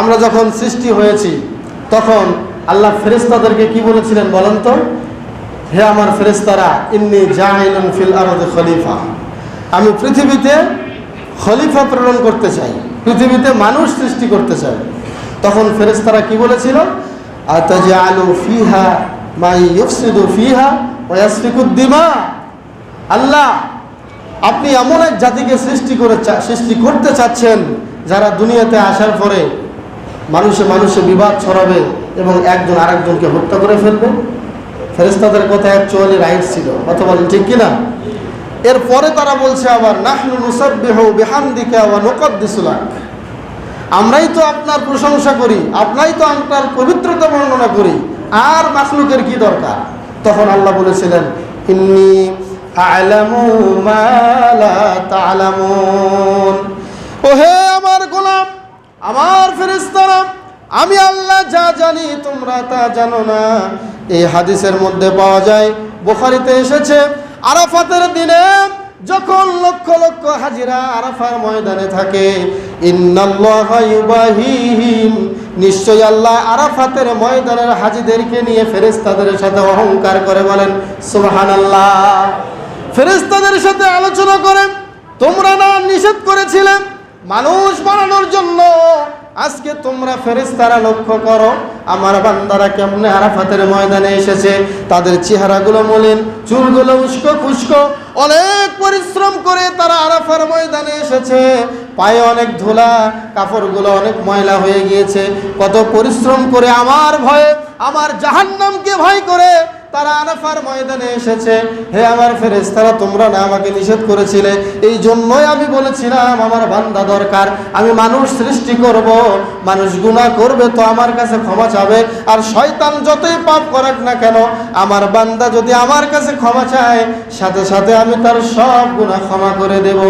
আমরা যখন সৃষ্টি হয়েছি, তখন আল্লাহ ফেরেস্তাদেরকে কি বলেছিলেন বলেন তো? হে আমার ফেরেস্তারা ইন্নি জাহিলুন ফিল আরদ খলিফা। আমি পৃথিবীতে খলিফা প্রেরণ করতে চাই, পৃথিবীতে মানুষ সৃষ্টি করতে চাই। তখন ফেরেস্তারা কি বলেছিল? আতাজি আলু ফিহা মাই ইউফসিদু ফিহা ওয়াসফিকুদ্দিমা আল্লাহ, আপনি এমন এক জাতিকে সৃষ্টি করে সৃষ্টি করতে চাচ্ছেন যারা দুনিয়াতে আসার পরে মানুষে মানুষে বিবাদ ছড়াবে এবং একজন আরেকজনকে হত্যা করে ফেলবে। ফেরেস্তাদের কথা অ্যাকচুয়ালি রাইট ছিল। কথা বলেন ঠিক কিনা? এরপরে তারা বলছে আবার, নাহনু নুসাব্বিহু বিহামদিকা ওয়া নুকদ্দিসু লাক। আমরাই তো আপনার প্রশংসা করি, আপনাই তো আপনার পবিত্রতা বর্ণনা করি, আর মাখলুকের কি দরকার? তখন আল্লাহ বলেছিলেন, ইন্নি আ'লামু মা লা তা'লামুন। আমার ফেরেশতারা, আমি আল্লাহ যা জানি, তোমরা তা জানো না। এই হাদিসের মধ্যে পাওয়া যায়, বুখারীতে এসেছে, আরাফাতের দিনে যখন লক্ষ লক্ষ হাজিরা আরাফার ময়দানে থাকে নিশ্চয়ই আল্লাহ আরাফাতের ময়দানের হাজিদেরকে নিয়ে ফেরেশতাদের সাথে অহংকার করে বলেন, সুবহানাল্লাহ। ফেরেশতাদের সাথে আলোচনা করেন, তোমরা না নিষেধ করেছিলেন মানুষ বানানোর জন্য। আজকে তোমরা ফেরেশতারা লক্ষ্য করো, আমার বান্দারা কেমনে আরাফাতের ময়দানে এসেছে। তাদের চেহারাগুলো মলিন, চুলগুলো উস্কো খুস্কো। অনেক পরিশ্রম করে তারা আরাফার ময়দানে এসেছে। পায়ে অনেক ধুলা, কাপড়গুলো অনেক ময়লা হয়ে গিয়েছে। কত পরিশ্রম করে আমার ভয়ে, আমার জাহান্নামকে ভয় করে তারা আরাফার ময়দানে এসেছে। হে আমার ফেরেশতারা, তোমরা না আমাকে নিষেধ করেছিলে। এই জন্যই আমি বলেছিলাম, আমার বান্দা দরকার। আমি মানুষ সৃষ্টি করব, মানুষ গুনাহ করবে, তো আমার কাছে ক্ষমা চাবে। আর শয়তান যতই পাপ করাক না কেন, আমার বান্দা যদি আমার কাছে ক্ষমা চায়, সাথে সাথে আমি তার সব গুনাহ ক্ষমা করে দেব।